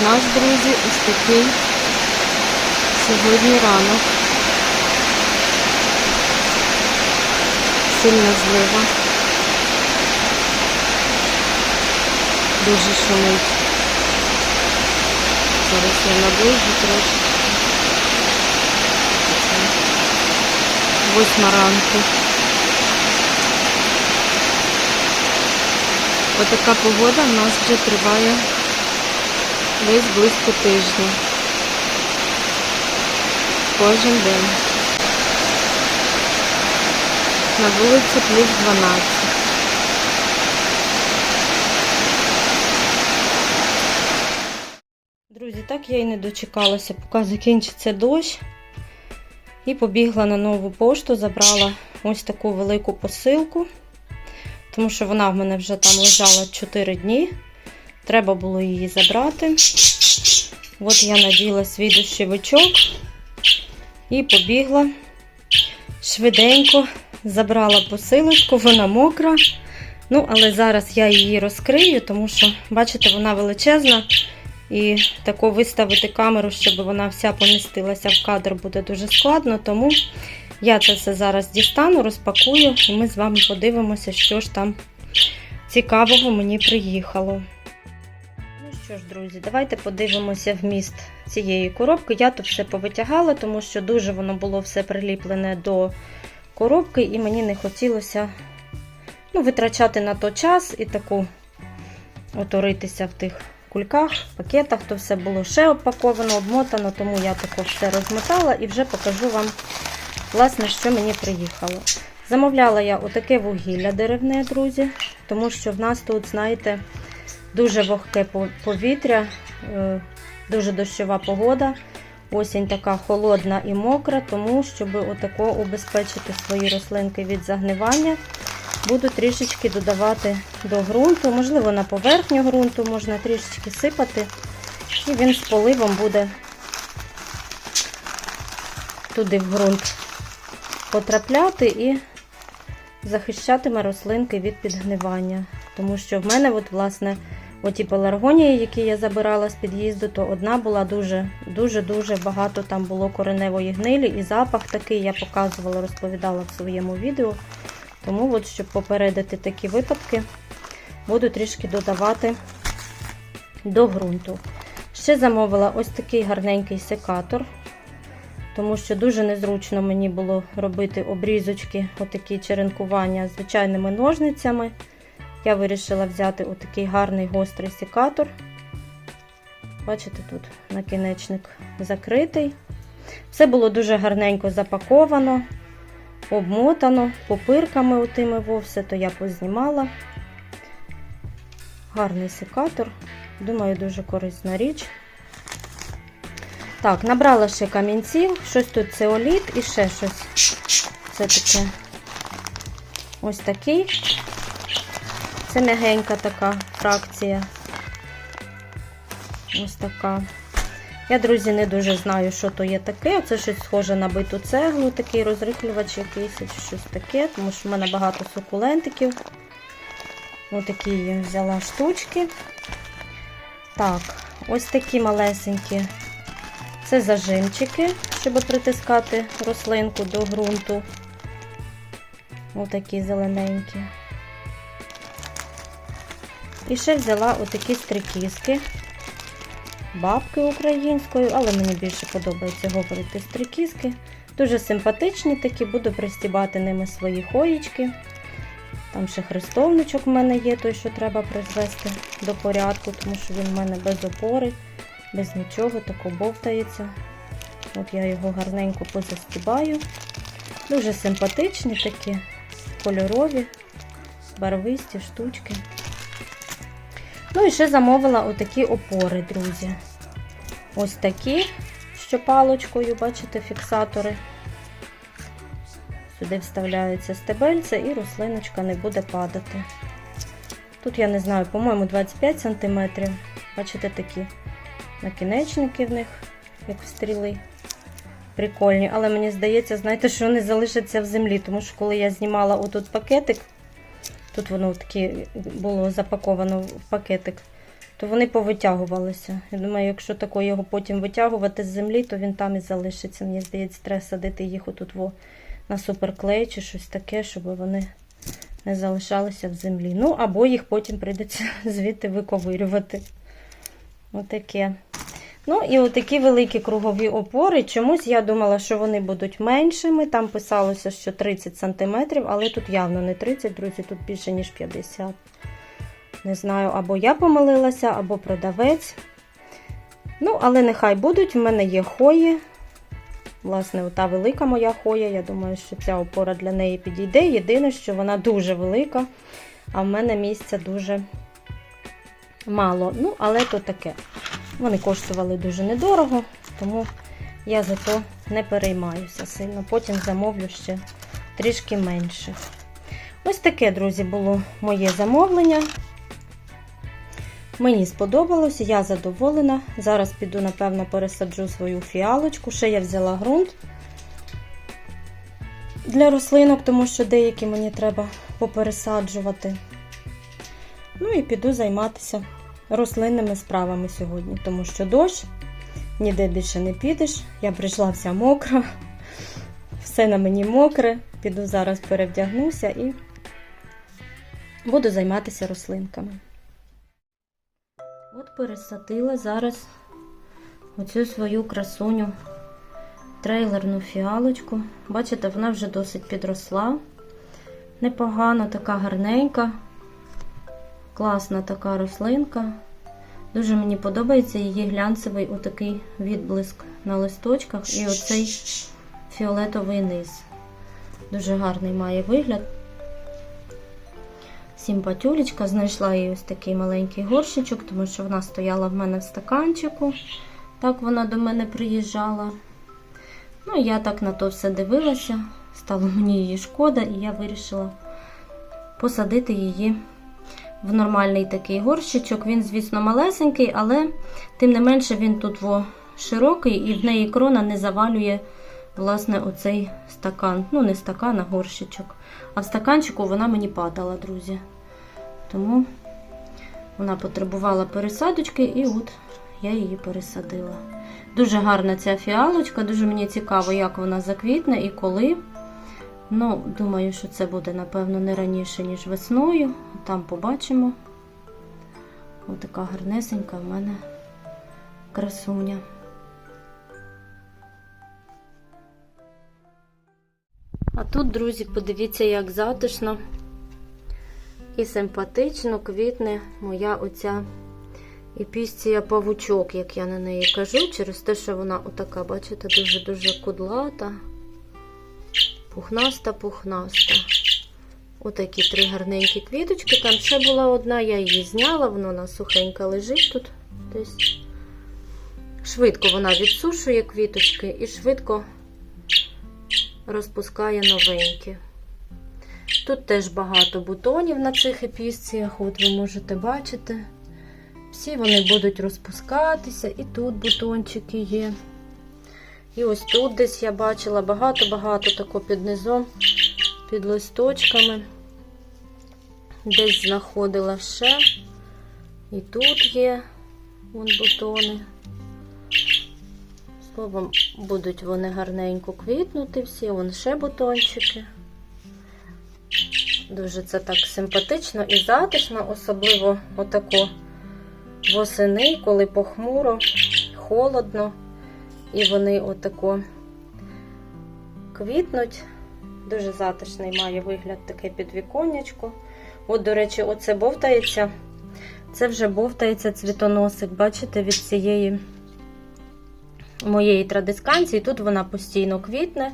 в нас, друзі, ось такий сьогодні ранок. Сильна злива. Дуже шумить. Зараз я наближу трошки. Це Восьма ранку. Отака погода в нас вже триває десь близько тижня. Кожен день. На вулиці плюс 12. Друзі, так я і не дочекалася, поки закінчиться дощ. І побігла на нову пошту, забрала ось таку велику посилку, тому що вона в мене вже там лежала 4 дні. Треба було її забрати. От я наділа свій дощовичок і побігла швиденько, забрала посилочку, вона мокра. Ну, але зараз я її розкрию, тому що, бачите, вона величезна. І тако виставити камеру, щоб вона вся помістилася в кадр, буде дуже складно. Тому я це все зараз дістану, розпакую, і ми з вами подивимося, що ж там цікавого мені приїхало. Що ж, друзі, давайте подивимося вміст цієї коробки. Я тут все повитягала, тому що дуже воно було все приліплене до коробки, і мені не хотілося ну, витрачати на то час і таку оторитися в тих кульках, пакетах, то все було ще опаковано, обмотано, тому я також все розмотала і вже покажу вам, власне, що мені приїхало. Замовляла я отаке вугілля деревне, друзі, тому що в нас тут, знаєте, дуже вогке повітря, е, дуже дощова погода. Осінь така холодна і мокра, тому щоб отако убезпечити свої рослинки від загнивання, буду трішечки додавати до ґрунту. Можливо, на поверхню ґрунту можна трішечки сипати, і він з поливом буде туди в ґрунт потрапляти і захищатиме рослинки від підгнивання. Тому що в мене, от, власне, оті пеларгонії, які я забирала з під'їзду, то одна була дуже-дуже багато там було кореневої гнилі, і запах такий я показувала, розповідала в своєму відео. Тому, от, щоб попередити такі випадки, буду трішки додавати до ґрунту. Ще замовила ось такий гарненький секатор, тому що дуже незручно мені було робити обрізочки, отакі черенкування звичайними ножницями. Я вирішила взяти отакий гарний гострий секатор. Бачите, тут накінечник закритий. Все було дуже гарненько запаковано, обмотано, попирками отими вовсе, то я познімала. Гарний секатор. Думаю, дуже корисна річ. Так, набрала ще камінців, щось тут цеоліт і ще щось. Це таке ось такий. Це м'ягенька така фракція. Ось така. Я, друзі, не дуже знаю, що то є таке. Це щось схоже на биту цеглу, такий розрихлювач якийсь, щось таке, тому що в мене багато сукулентиків. Отакі я взяла штучки. Так, ось такі малесенькі. Це зажимчики, щоб притискати рослинку до ґрунту. Отакі зелененькі. І ще взяла отакі стрикізки, бабки українською, але мені більше подобається говорити стрикізки. Дуже симпатичні такі, буду пристібати ними свої хоїчки. Там ще хрестовничок в мене є, той, що треба призвести до порядку, тому що він в мене без опори, без нічого, тако бовтається. От я його гарненько позастібаю. Дуже симпатичні такі, кольорові, барвисті штучки. Ну і ще замовила отакі опори, друзі. Ось такі, що палочкою, бачите, фіксатори. Сюди вставляється стебельце і рослиночка не буде падати. Тут, я не знаю, по-моєму, 25 см. Бачите, такі накінечники в них, як в стріли. Прикольні, але мені здається, знаєте, що вони залишаться в землі, тому що коли я знімала отут пакетик, тут воно таке було запаковано в пакетик, то вони повитягувалися. Я думаю, якщо тако його потім витягувати з землі, то він там і залишиться. Мені здається, треба садити їх отут во, на суперклей чи щось таке, щоб вони не залишалися в землі. Ну, або їх потім прийдеться звідти виковирювати. Отаке. Ну, і отакі великі кругові опори. Чомусь я думала, що вони будуть меншими. Там писалося, що 30 см, але тут явно не 30, друзі, тут більше, ніж 50 Не знаю, або я помилилася, або продавець. Ну, але нехай будуть. В мене є хої. Власне, ота велика моя хоя. Я думаю, що ця опора для неї підійде. Єдине, що вона дуже велика, а в мене місця дуже мало. Ну, але то таке. Вони коштували дуже недорого, тому я за то не переймаюся сильно. Потім замовлю ще трішки менше. Ось таке, друзі, було моє замовлення. Мені сподобалося, я задоволена. Зараз піду, напевно, пересаджу свою фіалочку. Ще я взяла ґрунт для рослинок, тому що деякі мені треба попересаджувати. Ну і піду займатися рослинними справами сьогодні, тому що дощ, ніде більше не підеш. Я прийшла вся мокра, все на мені мокре. Піду зараз перевдягнуся і буду займатися рослинками. От пересадила зараз оцю свою красуню трейлерну фіалочку. Бачите, вона вже досить підросла. Непогано, така гарненька. Класна така рослинка. Дуже мені подобається її глянцевий отакий відблиск на листочках і оцей фіолетовий низ. Дуже гарний має вигляд. Сімпатюлечка, знайшла їй ось такий маленький горщичок, тому що вона стояла в мене в стаканчику. Так вона до мене приїжджала. Ну, я так на то все дивилася. Стало мені її шкода, і я вирішила посадити її в нормальний такий горщичок. Він, звісно, малесенький, але тим не менше він тут широкий і в неї крона не завалює власне оцей стакан. Ну, не стакан, а горщичок. А в стаканчику вона мені падала, друзі. Тому вона потребувала пересадочки, і от я її пересадила. Дуже гарна ця фіалочка, дуже мені цікаво, як вона заквітне і коли. Ну, думаю, що це буде, напевно, не раніше, ніж весною. Там побачимо. Ось така гарнесенька в мене красуня. А тут, друзі, подивіться, як затишно і симпатично квітне моя оця епістія павучок, як я на неї кажу, через те, що вона отака, бачите, дуже-дуже кудлата. Пухнаста-пухнаста. Отакі три гарненькі квіточки. Там ще була одна, я її зняла, вона сухенька лежить тут десь. Швидко вона відсушує квіточки і швидко розпускає новенькі. Тут теж багато бутонів на цих епісціях, от ви можете бачити. Всі вони будуть розпускатися, і тут бутончики є. І ось тут десь я бачила багато-багато тако під низом, під листочками. Десь знаходила ще. І тут є вон бутони. Словом, будуть вони гарненько квітнути всі, вон ще бутончики. Дуже це так симпатично і затишно, особливо отако восени, коли похмуро, холодно. І вони отако квітнуть. Дуже затишний має вигляд таке підвіконечко. От, до речі, оце бовтається. Це вже бовтається цвітоносик, бачите, від цієї моєї традисканції. Тут вона постійно квітне.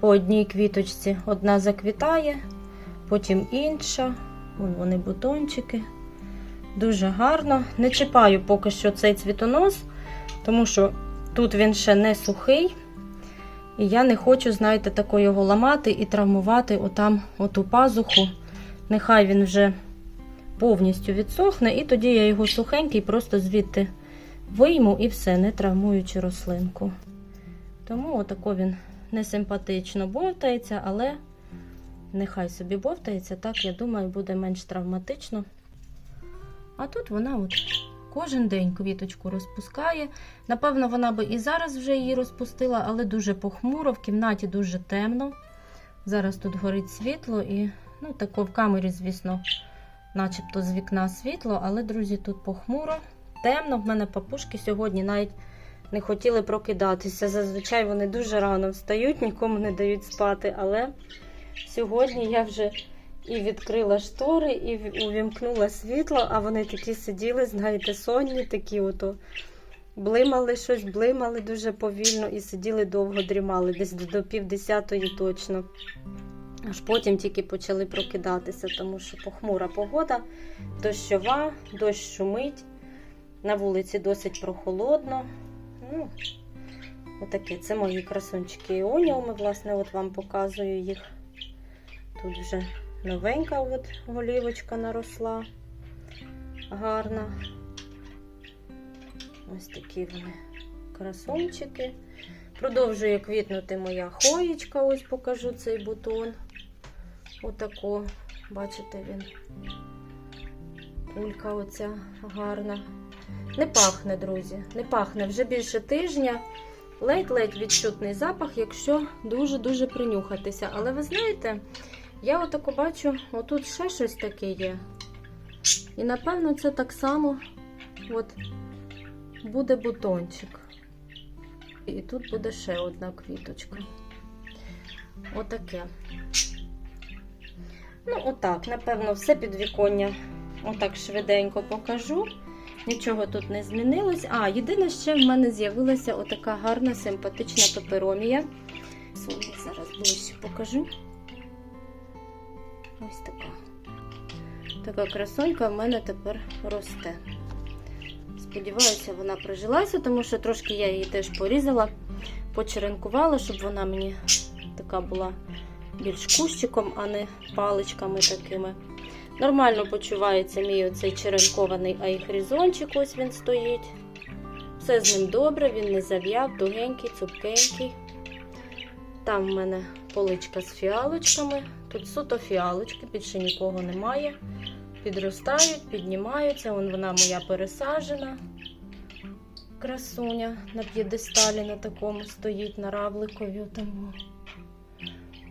По одній квіточці одна заквітає, потім інша. Вон вони бутончики. Дуже гарно. Не чіпаю поки що цей цвітонос, тому що Тут він ще не сухий, і я не хочу, знаєте, тако його ламати і травмувати отам оту пазуху. Нехай він вже повністю відсохне, і тоді я його сухенький просто звідти вийму і все, не травмуючи рослинку. Тому отако він несимпатично бовтається, але нехай собі бовтається, так, я думаю, буде менш травматично. А тут вона от кожен день квіточку розпускає. Напевно, вона би і зараз вже її розпустила, але дуже похмуро, в кімнаті дуже темно. Зараз тут горить світло і, ну, тако в камері, звісно, начебто з вікна світло, але, друзі, тут похмуро, темно. В мене папушки сьогодні навіть не хотіли прокидатися. Зазвичай вони дуже рано встають, нікому не дають спати. Але сьогодні я вже і відкрила штори, і увімкнула світло, а вони такі сиділи, знаєте, сонні, такі ото. Блимали щось, блимали дуже повільно і сиділи довго дрімали, десь до півдесятої точно. Аж потім тільки почали прокидатися, тому що похмура погода, дощова, дощ шумить, на вулиці досить прохолодно. Ну, отаке. Це мої красунчики іоніуми, власне, от вам показую їх. Тут вже новенька от голівочка наросла. Гарна. Ось такі вони красунчики. Продовжує квітнути моя хоєчка. Ось покажу цей бутон. Отако, бачите, він. Кулька оця гарна. Не пахне, друзі. Не пахне вже більше тижня. Ледь-ледь відчутний запах, якщо дуже-дуже принюхатися. Але ви знаєте, я отако бачу, отут ще щось таке є. І напевно це так само от, буде бутончик. І тут буде ще одна квіточка. Отаке. Ну, отак, напевно, все підвіконня. Отак швиденько покажу. Нічого тут не змінилось. А, єдине, ще в мене з'явилася отака гарна симпатична пеперомія. Зараз ближче покажу. Ось така. Така красонька в мене тепер росте. Сподіваюся, вона прижилася, тому що трошки я її теж порізала, почеренкувала, щоб вона мені така була більш кущиком, а не паличками такими. Нормально почувається мій оцей черенкований айхрізончик, ось він стоїть. Все з ним добре, він не зав'яв, тугенький, цупкенький. Там в мене поличка з фіалочками. Тут суто фіалочки, більше нікого немає. Підростають, піднімаються. Вон вона моя пересаджена. Красуня на п'єдесталі на такому стоїть на равликові. Тому.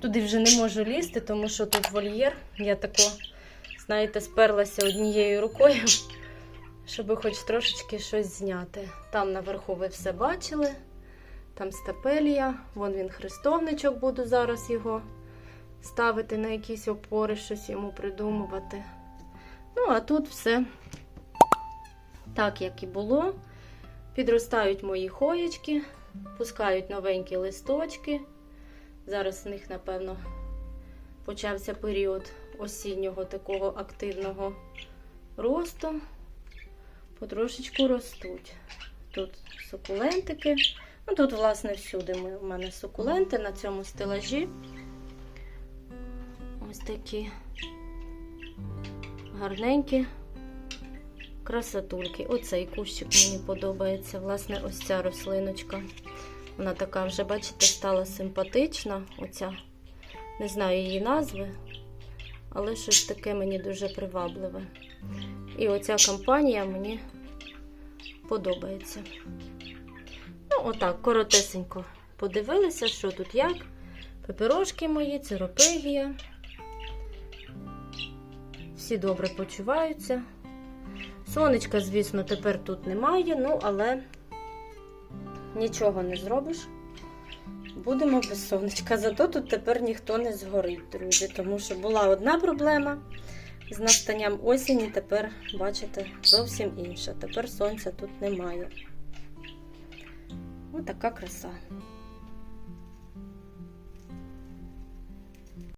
Туди вже не можу лізти, тому що тут вольєр. Я тако, знаєте, сперлася однією рукою, щоб хоч трошечки щось зняти. Там наверху ви все бачили. Там стапелія, вон він хрестовничок, буду зараз його ставити на якісь опори, щось йому придумувати. Ну, а тут все так, як і було. Підростають мої хоєчки, пускають новенькі листочки. Зараз в них, напевно, почався період осіннього такого активного росту. Потрошечку ростуть. Тут сукулентики. Ну, тут, власне, всюди у мене сукуленти на цьому стелажі. Ось такі гарненькі красотульки. Оцей кущик мені подобається. Власне, ось ця рослиночка. Вона така вже, бачите, стала симпатична. Оця, не знаю її назви, але щось таке мені дуже привабливе. І оця компанія мені подобається. Ну, отак, коротесенько подивилися, що тут як. Пеперошки мої, циропегія. Всі добре почуваються. Сонечка, звісно, тепер тут немає, ну, але нічого не зробиш. Будемо без сонечка. Зато тут тепер ніхто не згорить, друзі. Тому що була одна проблема з настанням осені, тепер, бачите, зовсім інша. Тепер сонця тут немає. Ось така краса.